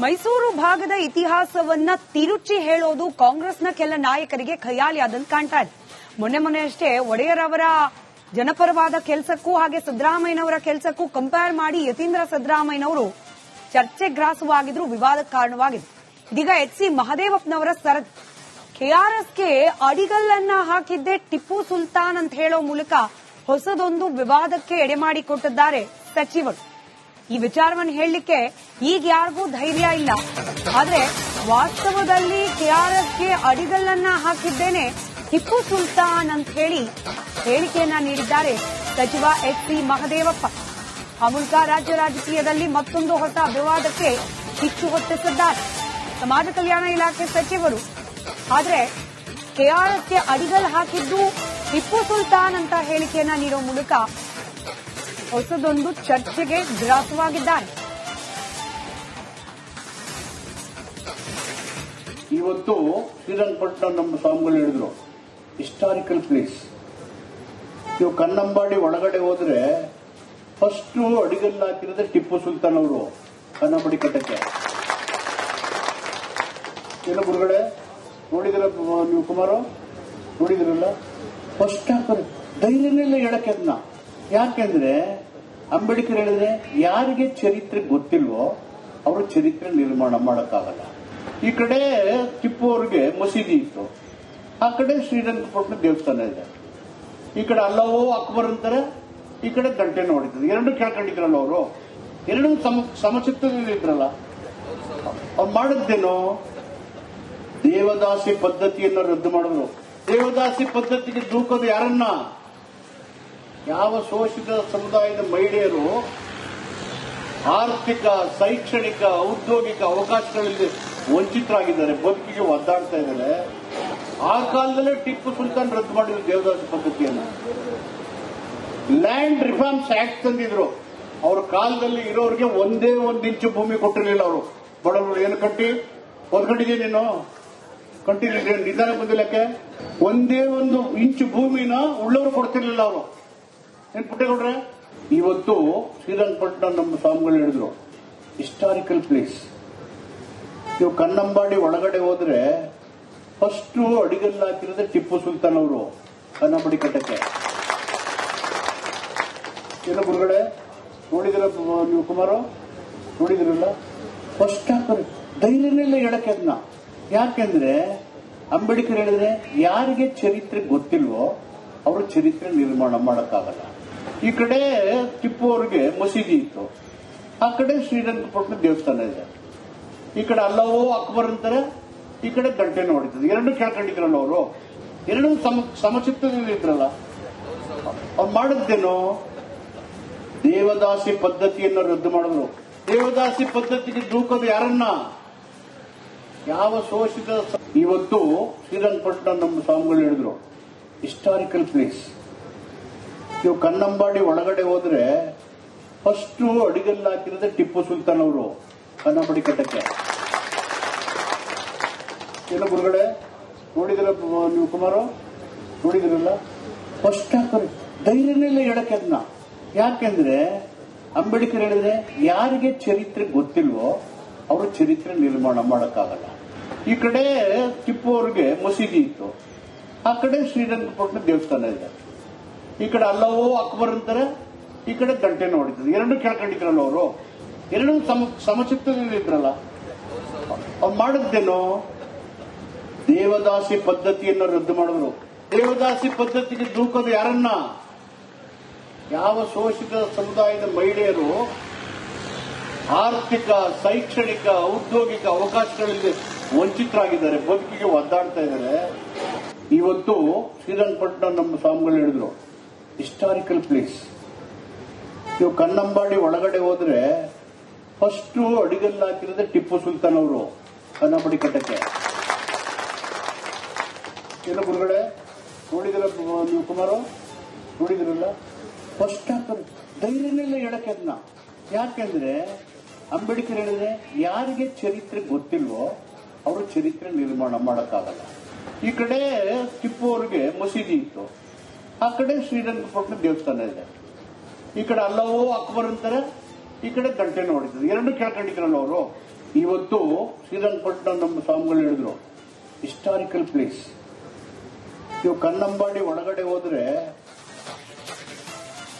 ಮೈಸೂರು ಭಾಗದ ಇತಿಹಾಸವನ್ನ ತಿರುಚಿ ಹೇಳೋದು ಕಾಂಗ್ರೆಸ್ನ ಕೆಲ ನಾಯಕರಿಗೆ ಖಯಾಲಿ ಆದಂತ ಕಾಣ್ತಾ ಇದೆ. ಮೊನ್ನೆ ಮೊನ್ನೆ ಅಷ್ಟೇ ಒಡೆಯರ್ ಜನಪರವಾದ ಕೆಲಸಕ್ಕೂ ಹಾಗೆ ಸಿದ್ದರಾಮಯ್ಯನವರ ಕೆಲಸಕ್ಕೂ ಕಂಪೇರ್ ಮಾಡಿ ಯತೀಂದ್ರ ಸಿದ್ದರಾಮಯ್ಯನವರು ಚರ್ಚೆ ಗ್ರಾಸವಾಗಿದ್ರು ವಿವಾದಕ್ಕೆ ಕಾರಣವಾಗಿದೆ. ಇದೀಗ ಎಚ್ ಸಿ ಮಹದೇವಪ್ಪನವರ ಸರದಿ. ಕೆಆರ್ಎಸ್ಗೆ ಅಡಿಗಲ್ಲನ್ನ ಹಾಕಿದ್ದೆ ಟಿಪ್ಪು ಸುಲ್ತಾನ್ ಅಂತ ಹೇಳೋ ಮೂಲಕ ಹೊಸದೊಂದು ವಿವಾದಕ್ಕೆ ಎಡೆಮಾಡಿಕೊಟ್ಟಿದ್ದಾರೆ ಸಚಿವರು. ಈ ವಿಚಾರವನ್ನು ಹೇಳಲಿಕ್ಕೆ ಈಗ ಯಾರಿಗೂ ಧೈರ್ಯ ಇಲ್ಲ. ಆದ್ರೆ ವಾಸ್ತವದಲ್ಲಿ ಕೆಆರ್ಎಸ್ಗೆ ಅಡಿಗಲ್ಲನ್ನ ಹಾಕಿದ್ದೇನೆ ಟಿಪ್ಪು ಸುಲ್ತಾನ್ ಅಂತ ಹೇಳಿ ಹೇಳಿಕೆಯನ್ನ ನೀಡಿದ್ದಾರೆ ಸಚಿವ ಎಚ್ ಸಿ ಮಹದೇವಪ್ಪ. ಆ ಮೂಲಕ ರಾಜ್ಯ ರಾಜಕೀಯದಲ್ಲಿ ಮತ್ತೊಂದು ಹೊಸ ವಿವಾದಕ್ಕೆ ಕಿಚ್ಚು ಹೊತ್ತಿಸಿದ್ದಾರೆ ಸಮಾಜ ಕಲ್ಯಾಣ ಇಲಾಖೆ ಸಚಿವರು. ಆದ್ರೆ ಕೆಆರ್ಎಸ್ಗೆ ಅಡಿಗಲ್ ಹಾಕಿದ್ದು ಟಿಪ್ಪು ಸುಲ್ತಾನ್ ಅಂತ ಹೇಳಿಕೆಯನ್ನ ನೀಡೋ ಮೂಲಕ ಹೊಸದೊಂದು ಚರ್ಚೆಗೆ ಗ್ರಾಸವಾಗಿದ್ದಾರೆ ಇವತ್ತು ಶ್ರೀರಂಗಪಟ್ಟಣ ನಮ್ಮ ಸ್ವಾಮಿಗಳು ಹೇಳಿದ್ರು ಹಿಸ್ಟಾರಿಕಲ್ ಪ್ಲೇಸ್ ನೀವು ಕನ್ನಂಬಾಡಿ ಒಳಗಡೆ ಹೋದ್ರೆ ಫಸ್ಟ್ ಅಡಿಗಲ್ಲಿ ಹಾಕಿರೋದೇ ಟಿಪ್ಪು ಸುಲ್ತಾನ್ ಅವರು ಕನ್ನಂಬಾಡಿ ಕಟ್ಟಕ್ಕೆ. ಎಲ್ಲ ಗುರುಗಡೆ ನೋಡಿದಿರ ನೀವು ಕುಮಾರು? ನೋಡಿದಿರಲ್ಲ? ಫಸ್ಟ್ ಹಾಕೋದು ಧೈರ್ಯನೇ ಇಲ್ಲ ಹೇಳಕ್ಕೆ ಅದನ್ನ. ಯಾಕೆಂದ್ರೆ ಅಂಬೇಡ್ಕರ್ ಹೇಳಿದ್ರೆ ಯಾರಿಗೆ ಚರಿತ್ರೆ ಗೊತ್ತಿಲ್ವೋ ಅವರು ಚರಿತ್ರೆ ನಿರ್ಮಾಣ ಮಾಡೋಕ್ಕಾಗಲ್ಲ. ಈ ಕಡೆ ಟಿಪ್ಪು ಅವ್ರಿಗೆ ಮಸೀದಿ ಇತ್ತು. ಆ ಕಡೆ ಶ್ರೀರಂಗಪಟ್ಟಣ ದೇವಸ್ಥಾನ ಇದೆ. ಈ ಕಡೆ ಅಲ್ಲವೋ ಅಕ್ಬರ್ ಅಂತಾರೆ, ಈ ಕಡೆ ಗಂಟೆ ನೋಡಿದ್ರು ಎರಡು ಕೇಳ್ಕೊಂಡಿದ್ರಲ್ಲ ಅವರು. ಎರಡು ಸಮ, ಸಮಚಿತ್ತದಲ್ಲಿ ಇದ್ರಲ್ಲ. ಅವ್ರು ಮಾಡಿದ್ದೇನು ದೇವದಾಸಿ ಪದ್ಧತಿಯನ್ನು ರದ್ದು ಮಾಡಿದ್ರು. ದೇವದಾಸಿ ಪದ್ಧತಿಗೆ ದೂಕೋದು ಯಾರನ್ನ? ಯಾವ ಶೋಷಿತ ಸಮುದಾಯದ ಮಹಿಳೆಯರು ಆರ್ಥಿಕ, ಶೈಕ್ಷಣಿಕ, ಔದ್ಯೋಗಿಕ ಅವಕಾಶಗಳಲ್ಲಿ ವಂಚಿತರಾಗಿದ್ದಾರೆ, ಬದುಕಿಗೆ ಒದ್ದಾಡ್ತಾ ಇದ್ದಾರೆ. ಆ ಕಾಲದಲ್ಲೇ ಟಿಪ್ಪು ಸುಲ್ತಾನ್ ರದ್ದು ಮಾಡಿದ್ರು ದೇವದಾಸ ಪದ್ಧತಿಯನ್ನು. ಲ್ಯಾಂಡ್ ರಿಫಾರ್ಮ್ಸ್ ಆಕ್ಟ್ ತಂದಿದ್ರು. ಅವ್ರ ಕಾಲದಲ್ಲಿ ಇರೋರಿಗೆ ಒಂದೇ ಒಂದು ಇಂಚು ಭೂಮಿ ಕೊಟ್ಟಿರಲಿಲ್ಲ ಅವರು. ಬಡವರು ಏನು ಕಟ್ಟಿ ಹೊಂದ್ಕೊಂಡಿದ್ದೀಯ ನೀನು? ಕಂಟಿನ್ಯೂ ನಿಧಾನ ಬಂದಿಲ್ಲಕ್ಕೆ? ಒಂದೇ ಒಂದು ಇಂಚು ಭೂಮಿನ ಉಳ್ಳವರು ಕೊಡ್ತಿರ್ಲಿಲ್ಲ ಅವರು. ಏನ್ ಪುಟ್ಟೇಗೌಡ್ರೆ ಇವತ್ತು ಶ್ರೀರಂಗಪಟ್ಟಣ ನಮ್ಮ ಸ್ವಾಮಿಗಳು ಹೇಳಿದ್ರು ಹಿಸ್ಟಾರಿಕಲ್ ಪ್ಲೇಸ್ ನೀವು ಕನ್ನಂಬಾಡಿ ಒಳಗಡೆ ಹೋದ್ರೆ ಫಸ್ಟ್ ಅಡಿಗಲ್ಲಿ ಹಾಕಿರೋದೇ ಟಿಪ್ಪು ಸುಲ್ತಾನ್ ಅವರು ಕನ್ನಂಬಾಡಿ ಕಟ್ಟಕ್ಕೆ. ಏನ ಗುರುಗಡೆ ನೋಡಿದಿರ ನೀವು ಕುಮಾರು? ನೋಡಿದಿರಲ್ಲ? ಫಸ್ಟ್ ಹಾಕೋರು ಧೈರ್ಯನೇ ಇಲ್ಲ ಹೇಳಕ್ಕೆ ಅದನ್ನ ಯಾಕೆಂದ್ರೆ ಅಂಬೇಡ್ಕರ್ ಹೇಳಿದ್ರೆ ಯಾರಿಗೆ ಚರಿತ್ರೆ ಗೊತ್ತಿಲ್ವೋ, ಅವರು ಚರಿತ್ರೆ ನಿರ್ಮಾಣ ಮಾಡಕ್ಕಾಗಲ್ಲ. ಈ ಕಡೆ ಟಿಪ್ಪು ಅವ್ರಿಗೆ ಮಸೀದಿ ಇತ್ತು. ಆ ಕಡೆ ಶ್ರೀರಂಗಪಟ್ಟಣ ದೇವಸ್ಥಾನ ಇದೆ. ಈ ಕಡೆ ಅಲ್ಲವೋ ಅಕ್ಬರ್ ಅಂತಾರೆ, ಈ ಕಡೆ ಗಂಟೆ ನೋಡಿದ್ರು. ಎರಡು ಕೇಳ್ಕೊಂಡಿದ್ರಲ್ಲ ಅವರು? ಎರಡು ಸಮ ಸಮಚಿತ್ತದಲ್ಲಿ ಇದ್ರಲ್ಲ. ಅವ್ರು ಮಾಡಿದ್ದೇನು ದೇವದಾಸಿ ಪದ್ಧತಿಯನ್ನು ರದ್ದು ಮಾಡಿದ್ರು. ದೇವದಾಸಿ ಪದ್ಧತಿಗೆ ದೂಕೋದು ಯಾರನ್ನ? ಯಾವ ಶೋಷಿತ ಇವತ್ತು ಶ್ರೀರಂಗಪಟ್ಟಣ ನಮ್ಮ ಸ್ವಾಮಿಗಳು ಹೇಳಿದ್ರು ಹಿಸ್ಟಾರಿಕಲ್ ಪ್ಲೇಸ್ ನೀವು ಕನ್ನಂಬಾಡಿ ಒಳಗಡೆ ಹೋದ್ರೆ ಫಸ್ಟ್ ಅಡಿಗೆಲ್ಲ ಹಾಕಿರೋದೇ ಟಿಪ್ಪು ಸುಲ್ತಾನ್ ಅವರು ಕನ್ನಂಬಾಡಿ ಕಟ್ಟಕ್ಕೆ. ಏನು ಗುರುಗಳೇ, ನೋಡಿದಿರ ನೀವು ಕುಮಾರ? ನೋಡಿದಿರಲ್ಲ? ಫಸ್ಟ್ ಹಾಕೋದು ಧೈರ್ಯನೆಲ್ಲ ಹೇಳಕ್ಕೆ ಅದನ್ನ. ಯಾಕೆಂದ್ರೆ ಅಂಬೇಡ್ಕರ್ ಹೇಳಿದ್ರೆ ಯಾರಿಗೆ ಚರಿತ್ರೆ ಗೊತ್ತಿಲ್ವೋ ಅವರು ಚರಿತ್ರೆ ನಿರ್ಮಾಣ ಮಾಡಕ್ಕಾಗಲ್ಲ. ಈ ಕಡೆ ಟಿಪ್ಪು ಅವ್ರಿಗೆ ಮಸೀದಿ ಇತ್ತು. ಆ ಕಡೆ ಶ್ರೀರಂಗಪಟ್ಟಣ ದೇವಸ್ಥಾನ ಇದೆ. ಈ ಕಡೆ ಅಲ್ಲವೋ ಅಕ್ಬರ್ ಅಂತಾರೆ, ಈ ಕಡೆ ಗಂಟೆ ನೋಡಿದ್ರು. ಎರಡು ಕೇಳ್ಕೊಂಡಿದ್ರಲ್ಲ ಅವರು. ಎರಡು ಸಮಚಿತ್ತದಲ್ಲಿ ಇದ್ರಲ್ಲ. ಅವ್ರು ಮಾಡಿದ್ದೇನು? ದೇವದಾಸಿ ಪದ್ಧತಿಯನ್ನು ರದ್ದು ಮಾಡಿದ್ರು. ದೇವದಾಸಿ ಪದ್ಧತಿಗೆ ದೂಕೋದು ಯಾರನ್ನ? ಯಾವ ಶೋಷಿತ ಸಮುದಾಯದ ಮಹಿಳೆಯರು ಆರ್ಥಿಕ, ಶೈಕ್ಷಣಿಕ, ಔದ್ಯೋಗಿಕ ಅವಕಾಶಗಳಲ್ಲಿ ವಂಚಿತರಾಗಿದ್ದಾರೆ, ಬದುಕಿಗೆ ಒದ್ದಾಡ್ತಾ ಇದ್ದಾರೆ. ಇವತ್ತು ಶ್ರೀರಂಗಪಟ್ಟಣ ನಮ್ಮ ಸ್ವಾಮಿಗಳು ಹೇಳಿದ್ರು. ಹಿಸ್ಟಾರಿಕಲ್ ಪ್ಲೇಸ್ ನೀವು ಕಣ್ಣಂಬಾಡಿ ಒಳಗಡೆ ಹೋದ್ರೆ ಫಸ್ಟ್ ಅಡಿಗಲ್ಲ ಹಾಕಿರೋದೇ ಟಿಪ್ಪು ಸುಲ್ತಾನ್ ಅವರು ಕನ್ನಂಬಾಡಿ ಕಟ್ಟಕ್ಕೆ. ಏನು ಗುರುಗಡೆ ನೋಡಿದಿರ ನೀವು ಕುಮಾರು? ನೋಡಿದಿರಲ್ಲ? ಫಸ್ಟ್ ಹಾಕೋದು ಧೈರ್ಯನೆಲ್ಲ ಹೇಳಕ್ಕೆ ಅದನ್ನ ಯಾಕೆಂದ್ರೆ ಅಂಬೇಡ್ಕರ್ ಹೇಳಿದ್ರೆ ಯಾರಿಗೆ ಚರಿತ್ರೆ ಗೊತ್ತಿಲ್ವೋ ಅವರು ಚರಿತ್ರೆ ನಿರ್ಮಾಣ ಮಾಡಕ್ಕಾಗಲ್ಲ. ಈ ಕಡೆ ಟಿಪ್ಪು ಅವ್ರಿಗೆ ಮಸೀದಿ ಇತ್ತು. ಆ ಕಡೆ ಶ್ರೀರಂಗಪಟ್ಟಣ ದೇವಸ್ಥಾನ ಇದೆ. ಈ ಕಡೆ ಅಲ್ಲವೋ ಅಕ್ಬರ್ ಅಂತಾರೆ, ಈ ಕಡೆ ಗಂಟೆ ನೋಡಿದ್ರು. ಎರಡು ಕೇಳ್ಕೊಂಡಿದ್ರಲ್ಲ ಅವರು. ಇವತ್ತು ಶ್ರೀರಂಗಪಟ್ಟಣ ನಮ್ಮ ಸ್ವಾಮಿಗಳು ಹೇಳಿದ್ರು ಹಿಸ್ಟಾರಿಕಲ್ ಪ್ಲೇಸ್ ನೀವು ಕನ್ನಂಬಾಡಿ ಒಳಗಡೆ ಹೋದ್ರೆ